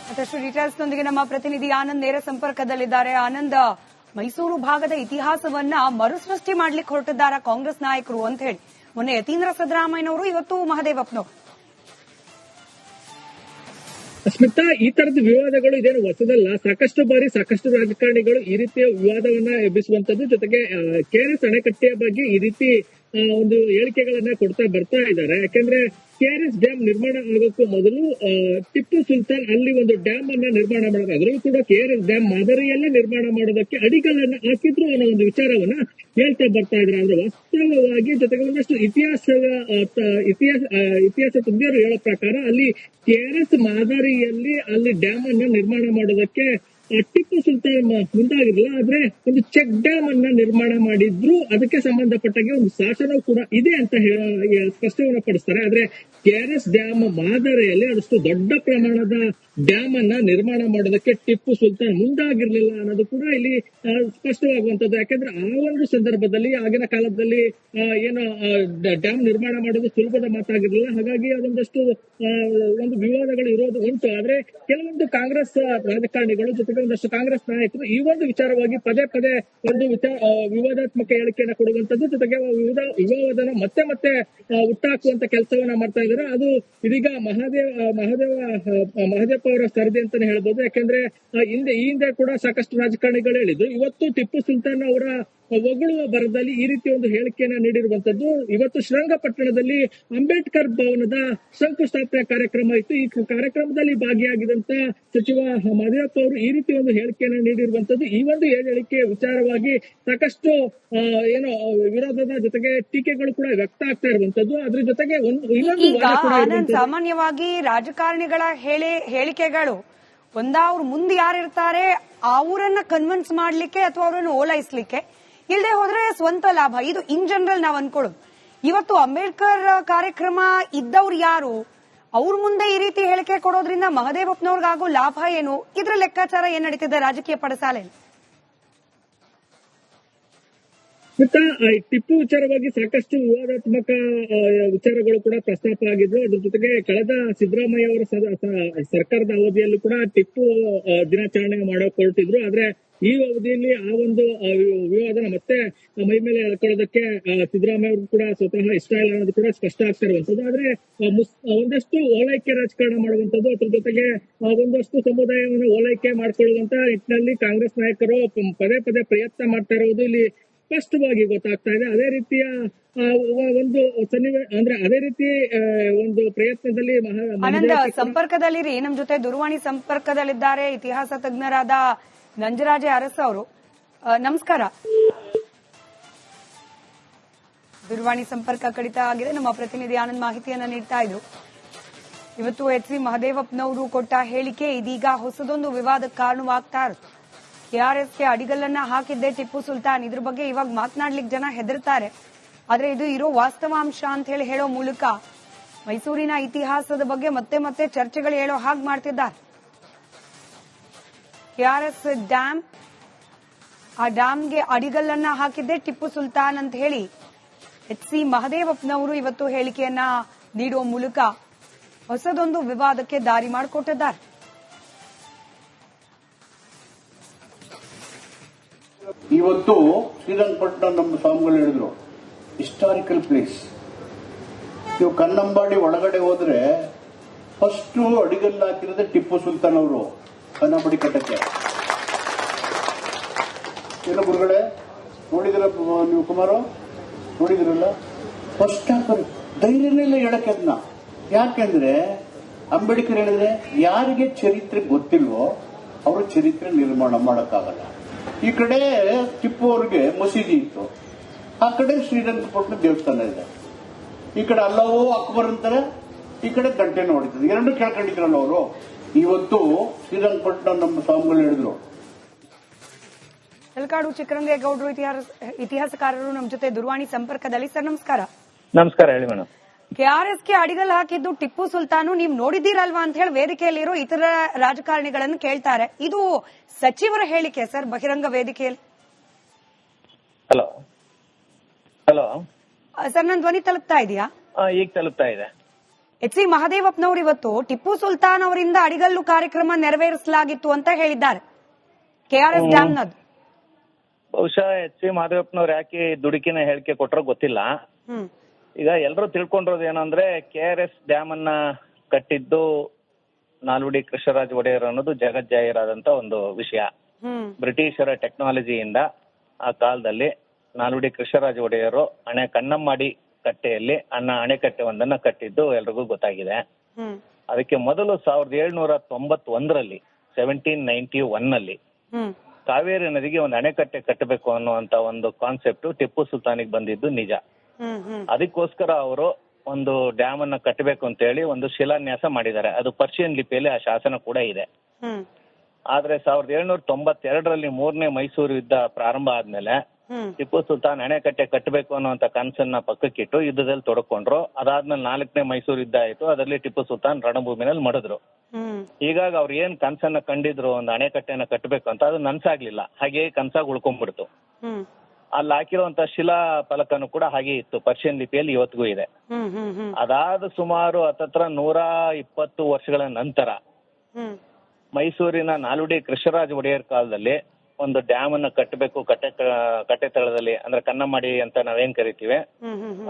ಮತ್ತಷ್ಟು ಡೀಟೇಲ್ಸ್ ನೊಂದಿಗೆ ನಮ್ಮ ಪ್ರತಿನಿಧಿ ಆನಂದ್ ನೇರ ಸಂಪರ್ಕದಲ್ಲಿದ್ದಾರೆ. ಆನಂದ್, ಮೈಸೂರು ಭಾಗದ ಇತಿಹಾಸವನ್ನ ಮರುಸೃಷ್ಟಿ ಮಾಡ್ಲಿಕ್ಕೆ ಹೊರಟಿದ್ದಾರೆ ಕಾಂಗ್ರೆಸ್ ನಾಯಕರು ಅಂತ ಹೇಳಿ. ಮೊನ್ನೆ ಯತೀಂದ್ರ ಸಿದ್ದರಾಮಯ್ಯನವರು ಇವತ್ತು ಮಹದೇವಪ್ಪನವರು ಸ್ಮಿತಾ ಈ ತರದ ವಿವಾದಗಳು ಇದೇನು ಹೊಸದಲ್ಲ. ಸಾಕಷ್ಟು ಬಾರಿ ಸಾಕಷ್ಟು ರಾಜಕಾರಣಿಗಳು ಈ ರೀತಿಯ ವಿವಾದವನ್ನ ಎಬ್ಬಿಸುವಂತದ್ದು ಜೊತೆಗೆ ಕೆಆರ್ಎಸ್ ಅಣೆಕಟ್ಟೆಯ ಬಗ್ಗೆ ಈ ರೀತಿ ಒಂದು ಹೇಳಿಕೆಗಳನ್ನ ಕೊಡ್ತಾ ಬರ್ತಾ ಇದ್ದಾರೆ. ಯಾಕಂದ್ರೆ ಕೆಆರ್ಎಸ್ ಡ್ಯಾಮ್ ನಿರ್ಮಾಣ ಆಗೋಕ್ಕೂ ಮೊದಲು ಟಿಪ್ಪು ಸುಲ್ತಾನ್ ಅಲ್ಲಿ ಒಂದು ಡ್ಯಾಮ್ ಅನ್ನ ನಿರ್ಮಾಣ ಮಾಡೋದು. ಅದರಲ್ಲೂ ಕೂಡ ಕೆಆರ್ಎಸ್ ಡ್ಯಾಮ್ ಮಾದರಿಯಲ್ಲೇ ನಿರ್ಮಾಣ ಮಾಡೋದಕ್ಕೆ ಅಡಿಗಳನ್ನ ಹಾಕಿದ್ರು ಅನ್ನೋ ಒಂದು ವಿಚಾರವನ್ನ ಹೇಳ್ತಾ ಬರ್ತಾ ಇದ್ದಾರೆ. ಅಂದ್ರೆ ವಾಸ್ತವವಾಗಿ ಜೊತೆಗೆ ಒಂದಷ್ಟು ಇತಿಹಾಸದ ಇತಿಹಾಸ ಇತಿಹಾಸ ತಜ್ಞರು ಹೇಳೋ ಪ್ರಕಾರ ಅಲ್ಲಿ ಕೆಆರ್ಎಸ್ ಮಾದರಿಯಲ್ಲಿ ಅಲ್ಲಿ ಡ್ಯಾಮ್ ಅನ್ನ ನಿರ್ಮಾಣ ಮಾಡೋದಕ್ಕೆ ಟಿಪ್ಪು ಸುಲ್ತಾನ್ ಮುಂದಾಗಿರಲಿಲ್ಲ ಆದ್ರೆ ಒಂದು ಚೆಕ್ ಡ್ಯಾಮ್ ಅನ್ನ ನಿರ್ಮಾಣ ಮಾಡಿದ್ರು. ಅದಕ್ಕೆ ಸಂಬಂಧಪಟ್ಟಾಗೆ ಒಂದು ಶಾಸನ ಕೂಡ ಇದೆ ಅಂತ ಸ್ಪಷ್ಟವನ್ನ ಪಡಿಸ್ತಾರೆ. ಆದ್ರೆ ಕೆಆರ್ಎಸ್ ಡ್ಯಾಮ್ ಮಾದರಿಯಲ್ಲಿ ಅದಷ್ಟು ದೊಡ್ಡ ಪ್ರಮಾಣದ ಡ್ಯಾಮ್ ಅನ್ನ ನಿರ್ಮಾಣ ಮಾಡೋದಕ್ಕೆ ಟಿಪ್ಪು ಸುಲ್ತಾನ್ ಮುಂದಾಗಿರ್ಲಿಲ್ಲ ಅನ್ನೋದು ಕೂಡ ಇಲ್ಲಿ ಸ್ಪಷ್ಟವಾಗುವಂತದ್ದು ಯಾಕಂದ್ರೆ ಆ ಒಂದು ಸಂದರ್ಭದಲ್ಲಿ, ಆಗಿನ ಕಾಲದಲ್ಲಿ ಏನು ಡ್ಯಾಮ್ ನಿರ್ಮಾಣ ಮಾಡೋದು ಸುಲಭದ ಮಾತಾಗಿರ್ಲಿಲ್ಲ. ಹಾಗಾಗಿ ಅದೊಂದಷ್ಟು ಒಂದು ವಿವಾದಗಳು ಇರೋದು ಉಂಟು. ಆದ್ರೆ ಕೆಲವೊಂದು ಕಾಂಗ್ರೆಸ್ ರಾಜಕಾರಣಿಗಳು ಜೊತೆಗೆ ಒಂದಷ್ಟು ಕಾಂಗ್ರೆಸ್ ನಾಯಕರು ಈ ಒಂದು ವಿಚಾರವಾಗಿ ಪದೇ ಪದೇ ಒಂದು ವಿಚಾರ ವಿವಾದಾತ್ಮಕ ಹೇಳಿಕೆಯನ್ನು ಕೊಡುವಂತದ್ದು ಜೊತೆಗೆ ವಿವಿಧ ವಿವಾದನ ಮತ್ತೆ ಮತ್ತೆ ಹುಟ್ಟಾಕುವಂತ ಕೆಲಸವನ್ನ ಮಾಡ್ತಾ ಇದ್ದಾರೆ. ಅದು ಇದೀಗ ಮಹಾದೇವ ಮಹಾದೇವ ಆ, ಮಹದೇವಪ್ಪ ಅವರ ಸರದಿ ಅಂತಾನೆ ಹೇಳ್ಬೋದು. ಯಾಕಂದ್ರೆ ಹಿಂದೆ ಈ ಹಿಂದೆ ಕೂಡ ಸಾಕಷ್ಟು ರಾಜಕಾರಣಿಗಳು ಹೇಳಿದ್ರು. ಇವತ್ತು ಟಿಪ್ಪು ಸುಲ್ತಾನ್ ಅವರ ಹೊಗಳುವ ಬರದಲ್ಲಿ ಈ ರೀತಿ ಒಂದು ಹೇಳಿಕೆಯನ್ನ ನೀಡಿರುವಂತದ್ದು. ಇವತ್ತು ಶ್ರೀರಂಗಪಟ್ಟಣದಲ್ಲಿ ಅಂಬೇಡ್ಕರ್ ಭವನದ ಶಂಕುಸ್ಥಾಪನೆ ಕಾರ್ಯಕ್ರಮ ಇತ್ತು. ಈ ಕಾರ್ಯಕ್ರಮದಲ್ಲಿ ಭಾಗಿಯಾಗಿದಂತ ಸಚಿವ ಮಧುರಪ್ಪ ಅವರು ಈ ರೀತಿ ಒಂದು ಹೇಳಿಕೆಯನ್ನ ನೀಡಿರುವಂತದ್ದು. ಈ ಒಂದು ಹೇಳಿಕೆ ವಿಚಾರವಾಗಿ ಸಾಕಷ್ಟು ಏನು ವಿರೋಧದ ಜೊತೆಗೆ ಟೀಕೆಗಳು ಕೂಡ ವ್ಯಕ್ತ ಆಗ್ತಾ ಇರುವಂತದ್ದು. ಅದ್ರ ಜೊತೆಗೆ ಒಂದು. ಸಾಮಾನ್ಯವಾಗಿ ರಾಜಕಾರಣಿಗಳ ಹೇಳಿ ಹೇಳಿಕೆಗಳು ಒಂದ ಅವ್ರ ಮುಂದೆ ಯಾರಿರ್ತಾರೆ ಅವರನ್ನ ಕನ್ವಿನ್ಸ್ ಮಾಡ್ಲಿಕ್ಕೆ ಅಥವಾ ಅವರನ್ನು ಓಲೈಸ್ಲಿಕ್ಕೆ ಇಲ್ಲದೆ ಹೋದ್ರೆ ಸ್ವಂತ ಲಾಭ. ಇದು ಇನ್ ಜನರಲ್ ನಾವ್ ಅನ್ಕೊಳ್ಳೋದು. ಇವತ್ತು ಅಂಬೇಡ್ಕರ್ ಕಾರ್ಯಕ್ರಮ ಇದ್ದವ್ರು ಯಾರು? ಅವ್ರ ಮುಂದೆ ಈ ರೀತಿ ಹೇಳಿಕೆ ಕೊಡೋದ್ರಿಂದ ಮಹದೇವಪ್ಪನವ್ರಿಗಾಗೋ ಲಾಭ ಏನು? ಇದ್ರ ಲೆಕ್ಕಾಚಾರ ಏನ್ ನಡೀತಿದೆ ರಾಜಕೀಯ ಪಡಸಾಲೆಯಲ್ಲಿ ಟಿಪ್ಪು ವಿಚಾರವಾಗಿ ಸಾಕಷ್ಟು ವಿವಾದಾತ್ಮಕ ವಿಚಾರಗಳು ಕೂಡ ಪ್ರಸ್ತಾಪ ಆಗಿದ್ವು. ಅದ್ರ ಜೊತೆಗೆ ಕಳೆದ ಸಿದ್ದರಾಮಯ್ಯ ಅವರ ಸರ್ಕಾರದ ಅವಧಿಯಲ್ಲೂ ಕೂಡ ಟಿಪ್ಪು ದಿನಾಚರಣೆ ಮಾಡೋಕೆ ಆದ್ರೆ ಈ ಅವಧಿಯಲ್ಲಿ ಆ ಒಂದು ವಿವಾದನ ಮತ್ತೆ ಮೈ ಮೇಲೆ ಎಳ್ಕೊಳ್ಳೋದಕ್ಕೆ ಸಿದ್ದರಾಮಯ್ಯ ಅವ್ರಿಗೂ ಕೂಡ ಸ್ವತಃ ಇಷ್ಟ ಇಲ್ಲ ಅನ್ನೋದು ಕೂಡ ಸ್ಪಷ್ಟ ಆಗ್ತಾ ಇರುವಂತದ್ದು ಆದ್ರೆ ಒಂದಷ್ಟು ಓಲೈಕೆ ರಾಜಕಾರಣ ಮಾಡುವಂತದ್ದು ಅದ್ರ ಜೊತೆಗೆ ಒಂದಷ್ಟು ಸಮುದಾಯವನ್ನು ಓಲೈಕೆ ಮಾಡ್ಕೊಳ್ಳುವಂತ ನಿಟ್ಟಿನಲ್ಲಿ ಕಾಂಗ್ರೆಸ್ ನಾಯಕರು ಪದೇ ಪದೇ ಪ್ರಯತ್ನ ಮಾಡ್ತಾ ಇರುವುದು ಇಲ್ಲಿ ಸ್ಪಷ್ಟವಾಗಿ ಗೊತ್ತಾಗ್ತಾ ಇದೆ. ಅದೇ ರೀತಿಯ ಒಂದು ಸನ್ನಿವೇಶ ಅಂದ್ರೆ ಅದೇ ರೀತಿ ಒಂದು ಪ್ರಯತ್ನದಲ್ಲಿ ಮಹಾ ಆನಂದ್ ಸಂಪರ್ಕದಲ್ಲಿರಿ. ನಮ್ ಜೊತೆ ದೂರವಾಣಿ ಸಂಪರ್ಕದಲ್ಲಿದ್ದಾರೆ ಇತಿಹಾಸ ತಜ್ಞರಾದ ನಂಜರಾಜೆ ಅರಸ ಅವರು. ನಮಸ್ಕಾರ. ದೂರವಾಣಿ ಸಂಪರ್ಕ ಕಡಿತ ಆಗಿದೆ. ನಮ್ಮ ಪ್ರತಿನಿಧಿ ಆನಂದ್ ಮಾಹಿತಿಯನ್ನು ನೀಡ್ತಾ ಇದ್ರು. ಇವತ್ತು ಎಚ್ ಸಿ ಮಹದೇವಪ್ಪನವರು ಕೊಟ್ಟ ಹೇಳಿಕೆ ಇದೀಗ ಹೊಸದೊಂದು ವಿವಾದಕ್ಕೆ ಕಾರಣವಾಗ್ತಾ ಇರುತ್ತೆ. ಕೆಆರ್ಎಸ್ಗೆ ಅಡಿಗಲ್ಲನ್ನ ಹಾಕಿದ್ದೆ ಟಿಪ್ಪು ಸುಲ್ತಾನ್. ಇದ್ರ ಬಗ್ಗೆ ಇವಾಗ ಮಾತನಾಡ್ಲಿಕ್ಕೆ ಜನ ಹೆದರ್ತಾರೆ. ಆದ್ರೆ ಇದು ಇರೋ ವಾಸ್ತವಾಂಶ ಅಂತ ಹೇಳಿ ಹೇಳೋ ಮೂಲಕ ಮೈಸೂರಿನ ಇತಿಹಾಸದ ಬಗ್ಗೆ ಮತ್ತೆ ಮತ್ತೆ ಚರ್ಚೆಗಳು ಹೇಳೋ ಹಾಗೆ ಮಾಡ್ತಿದ್ದಾರೆ. KRS dam. ಆ ಡ್ಯಾಮ್ಗೆ ಅಡಿಗಲ್ಲನ್ನ ಹಾಕಿದ್ದೆ ಟಿಪ್ಪು ಸುಲ್ತಾನ್ ಅಂತ ಹೇಳಿ. ಎಚ್ ಸಿ ಮಹದೇವಪ್ಪನವರು ಇವತ್ತು ಹೇಳಿಕೆಯನ್ನ ನೀಡುವ ಮೂಲಕ ಹೊಸದೊಂದು ವಿವಾದಕ್ಕೆ ದಾರಿ ಮಾಡಿಕೊಟ್ಟಿದ್ದಾರೆ. ಇವತ್ತು ಶ್ರೀರಂಗಪಟ್ಟಣ ನಮ್ಮ ಸ್ವಾಮಿಗಳು ಹೇಳಿದ್ರು ಹಿಸ್ಟಾರಿಕಲ್ ಪ್ಲೇಸ್ ನೀವು ಕನ್ನಂಬಾಡಿ ಒಳಗಡೆ ಹೋದ್ರೆ ಫಸ್ಟ್ ಅಡಿಗಲ್ಲು ಹಾಕಿರೋದೇ ಟಿಪ್ಪು ಸುಲ್ತಾನ್ ಅವರು. ಕನ್ನಂಬಾಡಿ ಕಟ್ಟಕ್ಕೆ ಎಲ್ಲ ಗುರುಗಳೇ, ನೋಡಿದಿರ ನೀವು ಕುಮಾರು? ನೋಡಿದಿರಲ್ಲ? ಫಸ್ಟ್ ಹಾಕೋರು ಧೈರ್ಯನೇ ಇಲ್ಲ ಹೇಳಕ್ಕೆ ಅದನ್ನ ಯಾಕೆಂದ್ರೆ, ಅಂಬೇಡ್ಕರ್ ಹೇಳಿದ್ರೆ ಯಾರಿಗೆ ಚರಿತ್ರೆ ಗೊತ್ತಿಲ್ವೋ, ಅವರು ಚರಿತ್ರೆ ನಿರ್ಮಾಣ ಮಾಡೋಕ್ಕಾಗಲ್ಲ. ಈ ಕಡೆ ಟಿಪ್ಪು ಅವ್ರಿಗೆ ಮಸೀದಿ ಇತ್ತು. ಆ ಕಡೆ ಶ್ರೀರಂಗಪಟ್ಟಣ ದೇವಸ್ಥಾನ ಇದೆ. ಈ ಕಡೆ ಅಲ್ಲವೋ ಅಕ್ಬರ್ ಅಂತಾರೆ, ಈ ಕಡೆ ಗಂಟೆ ನೋಡಿದ್ರು ಎರಡು ಕೇಳ್ಕೊಂಡಿದ್ರಲ್ಲ ಅವರು? ಇವತ್ತು ಶ್ರೀರಂಗಪಟ್ಟಣ ನಮ್ಮ ಸ್ವಾಮಿಗಳು ಹೇಳಿದ್ರು. ಹೆಲ್ಕಾಡು ಚಿಕ್ಕರಂಗೇಗೌಡರು ಇತಿಹಾಸ ಇತಿಹಾಸಕಾರರು ನಮ್ಮ ಜೊತೆ ದೂರವಾಣಿ ಸಂಪರ್ಕದಲ್ಲಿ. ಸರ್ ನಮಸ್ಕಾರ. ನಮಸ್ಕಾರ ಹೇಳಿ ಮೇಡಮ್. ಕೆಆರ್ಎಸ್ಗೆ ಅಡಿಗಲ್ ಹಾಕಿದ್ದು ಟಿಪ್ಪು ಸುಲ್ತಾನು ನೀವು ನೋಡಿದ್ದೀರಲ್ವಾ ಅಂತ ಹೇಳಿ ವೇದಿಕೆಯಲ್ಲಿರೋ ಇತರ ರಾಜಕಾರಣಿಗಳನ್ನು ಕೇಳ್ತಾರೆ. ಇದು ಸಚಿವರ ಹೇಳಿಕೆ ಸರ್ ಬಹಿರಂಗ ವೇದಿಕೆಯಲ್ಲಿ? ಸರ್ ನನ್ನ ಧ್ವನಿ ತಲುಪ್ತಾ ಇದೆಯಾ? ಈಗ ತಲುಪ್ತಾ ಇದೆ. ಎಚ್ ಸಿ ಮಹದೇವಪ್ಪನವರು ಇವತ್ತು ಟಿಪ್ಪು ಸುಲ್ತಾನ್ ಅವರಿಂದ ಅಡಿಗಲ್ಲು ಕಾರ್ಯಕ್ರಮ ನೆರವೇರಿಸಲಾಗಿತ್ತು ಅಂತ ಹೇಳಿದ್ದಾರೆ. ಕೆಆರ್ಎಸ್ ಡ್ಯಾಮ್ನದ್ದು ಬಹುಶಃ ಎಚ್ ಸಿ ಮಹದೇವಪ್ಪನವ್ರು ಯಾಕೆ ದುಡುಕಿನ ಹೇಳಿಕೆ ಕೊಟ್ಟರೋ ಗೊತ್ತಿಲ್ಲ. ಈಗ ಎಲ್ಲರೂ ತಿಳ್ಕೊಂಡಿರೋದು ಏನಂದ್ರೆ ಕೆ ಆರ್ ಎಸ್ ಡ್ಯಾಮ್ ಅನ್ನ ಕಟ್ಟಿದ್ದು ನಾಲ್ವಡಿ ಕೃಷ್ಣರಾಜ ಒಡೆಯರ್ ಅನ್ನೋದು ಜಗಜ್ಜಾಹಿರಾದಂತ ಒಂದು ವಿಷಯ. ಬ್ರಿಟಿಷರ ಟೆಕ್ನಾಲಜಿಯಿಂದ ಆ ಕಾಲದಲ್ಲಿ ನಾಲ್ವಡಿ ಕೃಷ್ಣರಾಜ ಒಡೆಯರು ಅಣೆ ಕನ್ನಂಮಾಡಿ ಕಟ್ಟೆಯಲ್ಲಿ ಅನ್ನ ಅಣೆಕಟ್ಟೆ ಒಂದನ್ನ ಕಟ್ಟಿದ್ದು ಎಲ್ರಿಗೂ ಗೊತ್ತಾಗಿದೆ. ಅದಕ್ಕೆ ಮೊದಲು ಸಾವಿರದ ಏಳ್ನೂರ ತೊಂಬತ್ತೊಂದರಲ್ಲಿ ಸೆವೆಂಟೀನ್ ನೈನ್ಟಿ ಒನ್ನಲ್ಲಿ ಕಾವೇರಿ ನದಿಗೆ ಒಂದು ಅಣೆಕಟ್ಟೆ ಕಟ್ಟಬೇಕು ಅನ್ನುವಂತ ಒಂದು ಕಾನ್ಸೆಪ್ಟ್ ಟಿಪ್ಪು ಸುಲ್ತಾನಿಗೆ ಬಂದಿದ್ದು ನಿಜ. ಅದಕ್ಕೋಸ್ಕರ ಅವರು ಒಂದು ಡ್ಯಾಮ್ ಅನ್ನ ಕಟ್ಟಬೇಕು ಅಂತ ಹೇಳಿ ಒಂದು ಶಿಲಾನ್ಯಾಸ ಮಾಡಿದ್ದಾರೆ. ಅದು ಪರ್ಷಿಯನ್ ಲಿಪಿಯಲ್ಲಿ ಆ ಶಾಸನ ಕೂಡ ಇದೆ. ಆದ್ರೆ ಸಾವಿರದ ಏಳ್ನೂರ ತೊಂಬತ್ತೆರಡರಲ್ಲಿ ಮೂರನೇ ಮೈಸೂರು ಯುದ್ಧ ಪ್ರಾರಂಭ ಆದ್ಮೇಲೆ ಟಿಪ್ಪು ಸುಲ್ತಾನ್ ಅಣೆಕಟ್ಟೆ ಕಟ್ಟಬೇಕು ಅನ್ನುವಂತ ಕನಸನ್ನ ಪಕ್ಕಕ್ಕಿಟ್ಟು ಯುದ್ಧದಲ್ಲಿ ತೊಡಕೊಂಡ್ರು. ಅದಾದ್ಮೇಲೆ ನಾಲ್ಕನೇ ಮೈಸೂರು ಯುದ್ಧ ಆಯ್ತು. ಅದರಲ್ಲಿ ಟಿಪ್ಪು ಸುಲ್ತಾನ್ ರಣಭೂಮಿನಲ್ಲಿ ಮಡಿದ್ರು. ಹೀಗಾಗಿ ಅವ್ರು ಏನ್ ಕನಸನ್ನ ಕಂಡಿದ್ರು ಒಂದು ಅಣೆಕಟ್ಟೆನ ಕಟ್ಟಬೇಕು ಅಂತ ಅದು ನನ್ಸಾಗ್ಲಿಲ್ಲ. ಹಾಗೆ ಕನ್ಸಾಗಿ ಉಳ್ಕೊಂಡ್ಬಿಡ್ತು. ಅಲ್ಲಿ ಹಾಕಿರುವಂತ ಶಿಲಾ ಫಲಕನು ಕೂಡ ಹಾಗೆ ಇತ್ತು. ಪರ್ಷಿಯನ್ ಲಿಪಿಯಲ್ಲಿ ಇವತ್ತಿಗೂ ಇದೆ. ಅದಾದ ಸುಮಾರು ಹತ್ತತ್ರ ನೂರ ಇಪ್ಪತ್ತು ವರ್ಷಗಳ ನಂತರ ಮೈಸೂರಿನ ನಾಲ್ವಡಿ ಕೃಷ್ಣರಾಜ ಒಡೆಯರ್ ಕಾಲದಲ್ಲಿ ಒಂದು ಡ್ಯಾಮ್ ಅನ್ನ ಕಟ್ಟಬೇಕು ಕಟ್ಟೆ ಕಟ್ಟೆ ತಳದಲ್ಲಿ ಅಂದ್ರೆ ಕನ್ನಮಾಡಿ ಅಂತ ನಾವೇನ್ ಕರಿತೀವಿ?